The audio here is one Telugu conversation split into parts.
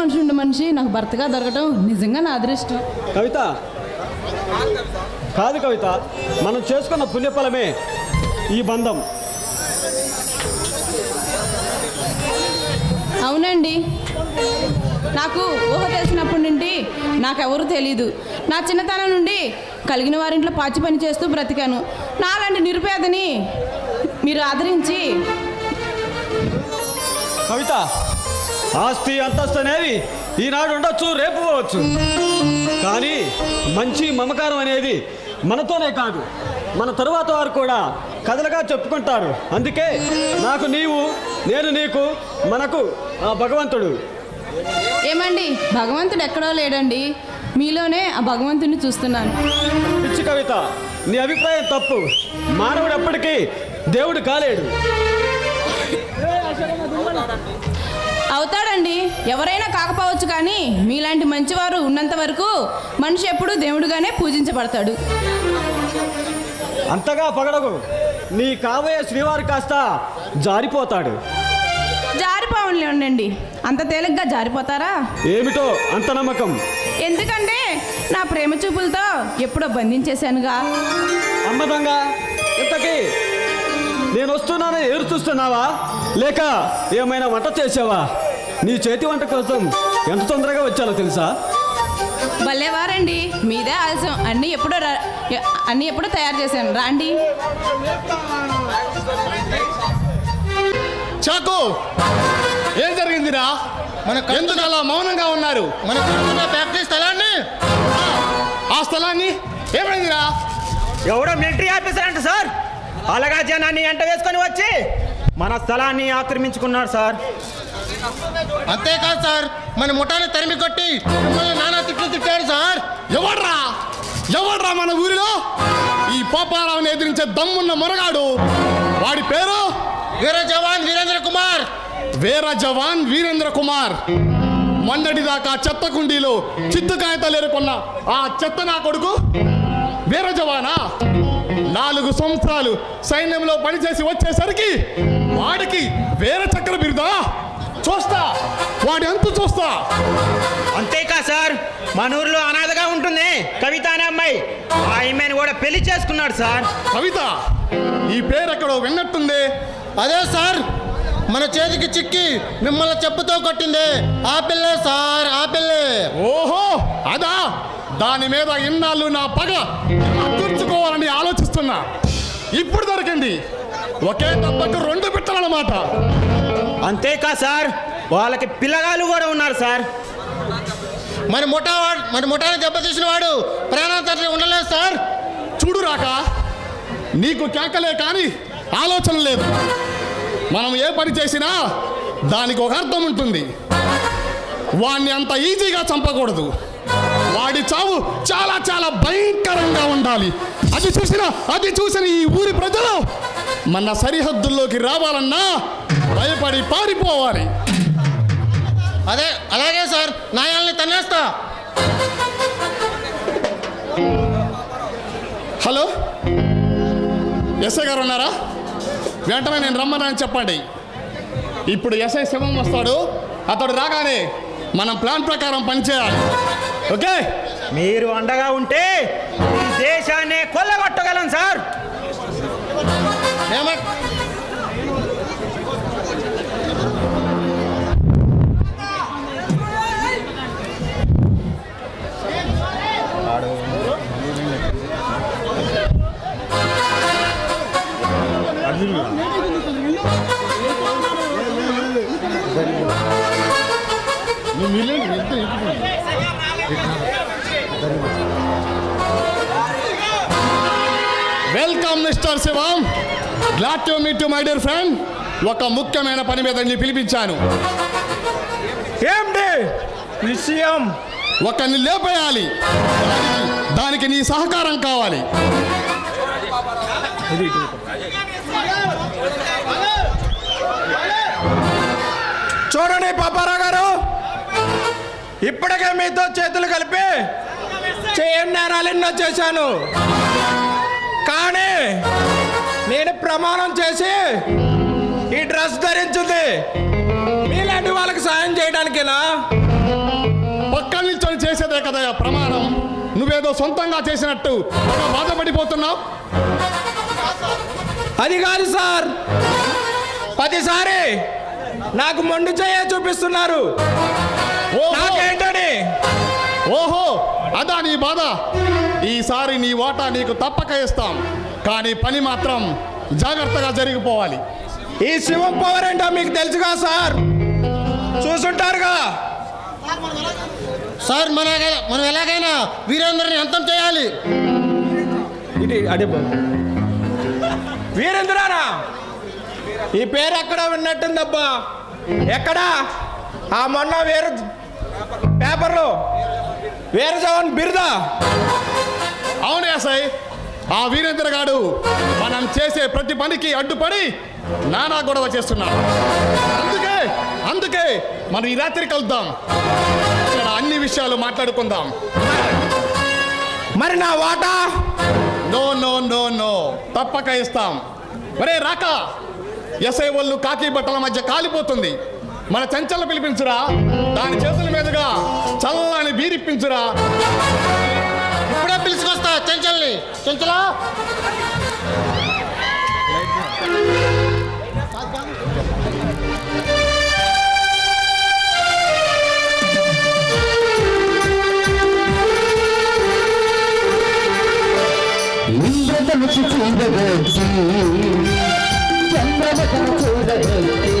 మనిషి ఉండే మనిషి నాకు భర్తగా దొరకడం నిజంగా నా అదృష్టం. కవిత కాదు కవిత మనం చేసుకున్న పుణ్యఫలమే ఈ బంధం. అవునండి. నాకు ఊహ తెలిసినప్పటి నుండి నాకెవరూ తెలీదు. నా చిన్నతనం నుండి కలిగిన వారింట్లో పాచి పని చేస్తూ బ్రతికాను. నాలాంటి నిరుపేదని మీరు ఆదరించి కవిత ఆస్తి అంతస్తు అనేవి ఈనాడు ఉండొచ్చు రేపు పోవచ్చు. కానీ మంచి మమకారం అనేది మనతోనే కాదు. మన తరువాత వారు కూడా కథలుగా చెప్పుకుంటారు. అందుకే నాకు నీవు నేను నీకు మనకు ఆ భగవంతుడు. ఏమండి? భగవంతుడు ఎక్కడో లేడండి. మీలోనే ఆ భగవంతుడిని చూస్తున్నాను. పిచ్చి కవిత నీ అభిప్రాయం తప్పు. మానవుడు ఎప్పటికీ దేవుడు కాలేడు. అవుతాడండి. ఎవరైనా కాకపోవచ్చు కానీ మీలాంటి మంచివారు ఉన్నంత వరకు మనిషి ఎప్పుడూ దేవుడుగానే పూజించబడతాడు. అంతగా పగడకు. నీ కాబోయే శ్రీవారు కాస్త జారిపోతాడు. జారిపోవలే ఉండండి. అంత తేలిగ్గా జారిపోతారా? ఏమిటో అంత నమ్మకం. ఎందుకంటే నా ప్రేమ చూపులతో ఎప్పుడో బంధించేశానుగా. అమ్మదంగా ఇంతకీ నేను వస్తున్నానని ఎదురు చూస్తున్నావా? లేక ఏమైనా వంట చేసావా? నీ చేతి వంట కోసం ఎంత తొందరగా వచ్చానో తెలుసా? భలేవారండి మీదే ఆలస్యం. అన్నీ ఎప్పుడో అన్నీ ఎప్పుడో తయారు చేశాను. రాండి. చాకు! ఏం జరిగిందిరా మన ఎందుకు అలా మౌనంగా ఉన్నారు? మన ఫ్యాక్టరీ స్థలాన్ని? ఆ స్థలాన్ని? ఏమైందిరా ఎవడో మిలిటరీ ఆఫీసర్ అంట సార్. అలాగా జనాన్ని ఎంట వేసుకొని వచ్చి మన స్థలాన్ని ఆక్రమించుకున్నాడు సార్. అంతేకాదు సార్ మన ముఠాన్ని తరిమి కొట్టి మిమ్మల్ని నానా తిట్లు తిట్టాడు సార్. ఎవడ్రా? ఎవడ్రా మన ఊరిలో? ఈ పోపారావుని ఎదిరించే దమ్మున్న మొరగాడు. వాడి పేరు? వీర జవాన్ వీరేంద్ర కుమార్. వీర జవాన్ వీరేంద్ర కుమార్. మొన్నటిదాకా చెత్త కుండీలో చిత్తు కాగితాలు ఎరుకున్న ఆ చెత్త నా కొడుకు వీర జవానా? నాలుగు సంవత్సరాలు సైన్యంలో పనిచేసి వచ్చేసరికి వాడికి వేరే చక్ర బిరుదా చూస్తా. వాడి అంతు చూస్తా? అంతేకా సార్? మన ఊర్లో అనాథగా ఉంటుంది. కవిత అనే అమ్మాయి. ఆ అమ్మాయిని కూడా పెళ్ళి చేసుకున్నాడు సార్. కవిత ఈ పేరు ఎక్కడో విన్నట్టుంది. అదే సార్ మన చేతికి చిక్కి మిమ్మల్ని చెప్పుతో కొట్టింది. ఆ పిల్లే సార్ ఆ పిల్లే. ఓహో అదా? దాని మీద ఇన్నాళ్ళు నా పగ ఎలా తీర్చుకోవాలని ఆలోచిస్తున్నా. ఇప్పుడు దొరికింది. ఒకే దెబ్బకు రెండు పెట్టాలన్నమాట. అంతేకా సార్? వాళ్ళకి పిల్లగాళ్ళు కూడా ఉన్నారు సార్. మన ముఠా మరి మన ముఠాన్ని దెబ్బతీసిన వాడు ప్రాణాంతరం ఉండలేదు సార్. చూడు రాక నీకు కేకలే కానీ ఆలోచన లేదు. మనం ఏ పని చేసినా దానికి ఒక అర్థం ఉంటుంది. వాణ్ణి అంత ఈజీగా చంపకూడదు. వాడి చావు చాలా చాలా భయంకరంగా ఉండాలి. అది చూసిన అది చూసిన ఈ ఊరి ప్రజలు మన సరిహద్దుల్లోకి రావాలన్నా భయపడి పారిపోవాలి. అదే అలాగే సార్ నాయాల్ని తన్నేస్తా. హలో? ఎస్ఐ గారు ఉన్నారా? వెంటనే నేను రమ్మనని చెప్పండి. ఇప్పుడు ఎస్ఐ శివం వస్తాడు. అతడు రాగానే మనం ప్లాన్ ప్రకారం పనిచేయాలి. ఓకే? మీరు అండగా ఉంటే దేశాన్ని కొల్లగొట్టగలం sir. Welcome, Mr. Sivam. Glad to meet my dear friend ఒక ముఖ్యమైన పని మీద పిలిపించాను. ఏంటి విషయం ఒకరిని లేపేయాలి. దానికి- నీ సహకారం కావాలి. చూడండి పాపారావు గారు. ఇప్పటికే మీతో చేతులు కలిపి చేయని నేరాలు ఎన్నో చేశాను కానీ నేను ప్రమాణం చేసి ఈ డ్రెస్ ధరించింది. మీలాంటి వాళ్ళకి సాయం చేయడానికేనా? పక్కన నిల్చొని చేసేదే కదా ప్రమాణం. నువ్వేదో సొంతంగా చేసినట్టు బాధపడిపోతున్నావు అది కాదు సార్. పదిసారి నాకు మొండు చేయ చూపిస్తున్నారు. నాకేంటని? ఓహో అదా నీ బాధ. ఈసారి నీ వాటా నీకు తప్పక ఇస్తాం. కానీ పని మాత్రం జాగ్రత్తగా జరిగిపోవాలి. ఈ శివం పవర్ ఏంటో మీకు తెలుసుగా సార్? చూసుంటారుగా. సార్ మన మనం ఎలాగైనా వీరేంద్రని అంతం చేయాలి. ఇది అడే వీరేంద్రానా ఈ పేరు ఎక్కడ విన్నట్టుందబ్బా ఎక్కడా? ఆ మొన్న వేరు పేపర్లో. వీర జవాన్ బిరుదా? అవును ఎస్ఐ ఆ వీరేంద్ర గాడు మనం చేసే ప్రతి పనికి అడ్డుపడి నానా గొడవ చేస్తున్నాడు. అందుకే అందుకే మనం ఈ రాత్రి కలుద్దాం. ఇక్కడ అన్ని విషయాలు మాట్లాడుకుందాం. మరి నా వాటా? No no no no. తప్పక ఇస్తాం. ఒరే రాక. ఎస్ఐ వాళ్ళు కాకి బట్టల మధ్య కాలిపోతుంది. మన చెంచల పిలిపించురా. దాని చేతుల మీదుగా చల్లని బీరిప్పించురా. చెంచల్ని. చెంచలా? ఇంద్రధనుసు చూడవచ్చి చంద్రమకను చూడవచ్చి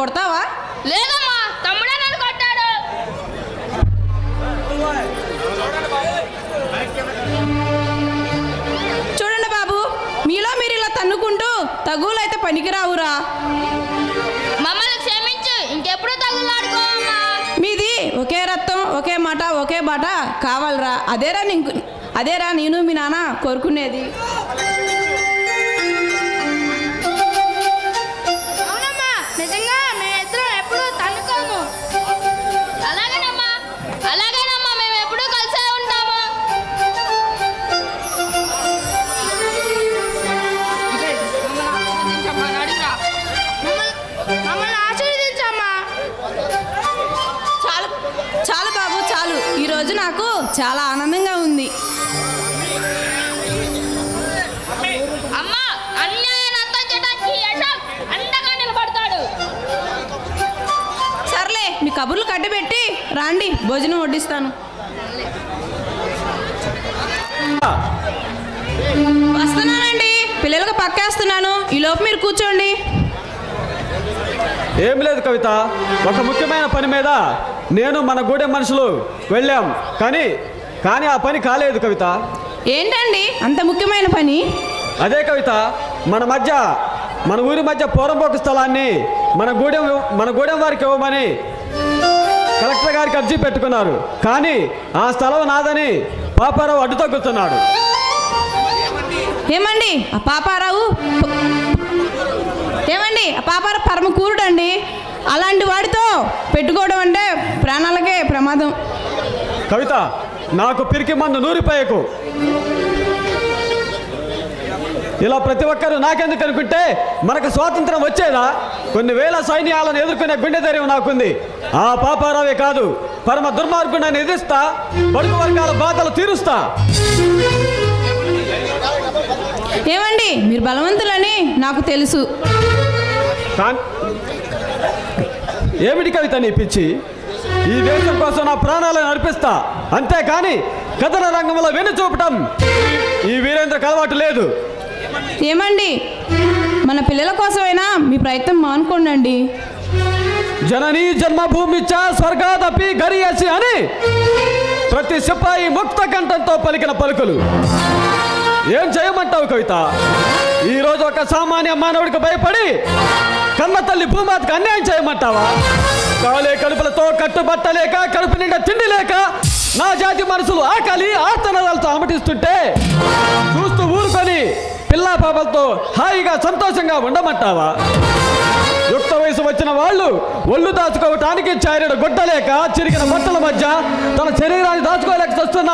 కొడతావా? లేదమ్మా తమ్ముడే నన్ను కొట్టాడు. చూడండి బాబు మీలో మీరు ఇలా తన్నుకుంటూ తగులైతే పనికిరావురా. మమ్మల్ని క్షమించు ఇంకెప్పుడు తగులాడుకోమమ్మా మీది ఒకే రక్తం ఒకే మాట ఒకే బాట కావాలరా. అదేరా నీకు అదేరా నేను మీ నాన్న కోరుకునేది. కబుర్లు కట్టబెట్టి రాండి భోజనం వడ్డిస్తాను. వస్తున్నానండి పిల్లలకు పక్కేస్తున్నాను. ఈలోపు మీరు కూర్చోండి. ఏం లేదు కవిత ఒక ముఖ్యమైన పని మీద నేను మన గూడెం మనుషులు వెళ్ళాం. కానీ కానీ ఆ పని కాలేదు కవిత. ఏంటండి అంత ముఖ్యమైన పని? అదే కవిత మన మధ్య మన ఊరి మధ్య పోరంపోకు స్థలాన్ని మన గూడెం మన గూడెం వారికి ఇవ్వమని కలెక్టర్ గారికి అర్జీ పెట్టుకున్నారు. కానీ ఆ స్థలం నాదని పాపారావు అడ్డు తగ్గుతున్నాడు ఏమండి? ఆ పాపారావు ఏమండి? ఆ పాపారావు పరమ కూరుడండి. అలాంటి వాడితో పెట్టుకోవడం అంటే ప్రాణాలకే ప్రమాదం. కవిత నాకు పిరికి మందు నూరిపోయకు. ఇలా ప్రతి ఒక్కరూ నాకెందుకు అనుకుంటే మనకు స్వాతంత్రం వచ్చేదా? కొన్ని వేల సైన్యాలను ఎదుర్కొనే గుండె ధైర్యం నాకుంది. ఆ పాపారావే కాదు పరమ దుర్మార్గుడిని ఎదిరిస్తా బడుగు వర్గాల బాధలు తీరుస్తా. ఏమండి మీరు బలవంతులని నాకు తెలుసు. కాన్- ఏమిటి కవిత నీ పిచ్చి? ఈ దేశం కోసం నా ప్రాణాలను అర్పిస్తా. అంతేకాని కథన రంగంలో వెన్ను చూపటం. ఈ వీరేంద్రకు అలవాటు లేదు. ఏమండి? మన పిల్లల కోసమైనా మీ ప్రయత్నం మానుకోండి జననీ జన్మభూమిచ్చ స్వర్గాదపి గరియసి అని ప్రతి సిపాయి ముక్త కంఠంతో పలికిన పలుకులు. ఏం చేయమంటావు కవిత? ఈరోజు ఒక సామాన్య మానవుడికి భయపడి కన్న తల్లి భూమాతకు అన్యాయం చేయమంటావా? కాలే కడుపులతో కట్టుబట్టలేక కడుపు నిండా తిండి లేక నా జాతి మనసులు ఆకలి ఆర్తనదాలతో అమటిస్తుంటే పాపలతో హాయిగా సంతోషంగా ఉండమంటావా? యుక్త వయసు వచ్చిన వాళ్ళు ఒళ్ళు దాచుకోవటానికి చారిన గుడ్డలేక చిరిగిన బట్టల మధ్య తన శరీరాన్ని దాచుకోలేక చూస్తున్న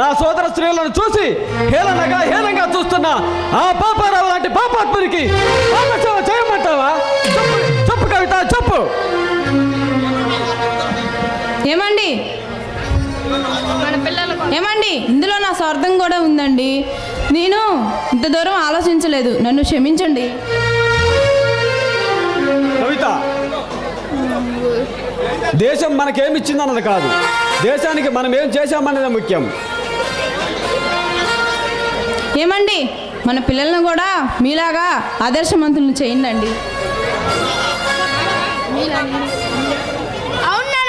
నా సోదర స్త్రీలను చూసి హేళనగా హేళనగా చూస్తున్న ఆ పాపారావు లాంటి పాపాత్మునికి పాపసేవ చేయమంటావా? చెప్పు కవిత చెప్పు. ఏమండి? ఏమండి? ఇందులో నా స్వార్థం కూడా ఉందండి. నేను ఇంత దూరం ఆలోచించలేదు. నన్ను క్షమించండి. కవిత దేశం మనకేమిచ్చిందన్నది కాదు. దేశానికి మనం ఏం చేశామన్నదే ముఖ్యం. ఏమండి? మన పిల్లలను కూడా మీలాగా ఆదర్శవంతులను చేయండి అవునా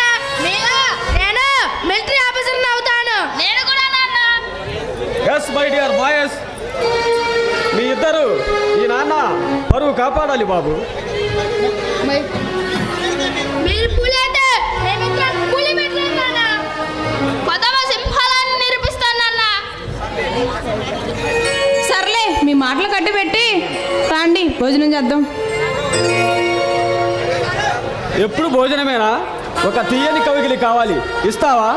మీలా నేను మిలిటరీ ఆఫీసర్ అవుతాను నేను కూడా నాన్న ఎస్ మై డియర్ బాయస్. మీ ఇద్దరు ఈ నాన్న పరువు కాపాడాలి బాబు. సర్లే మీ మాటలు కట్టిపెట్టి రండి భోజనం చేద్దాం. ఎప్పుడు భోజనమేనా? ఒక తీయని కవిగిలి కావాలి. ఇస్తావా?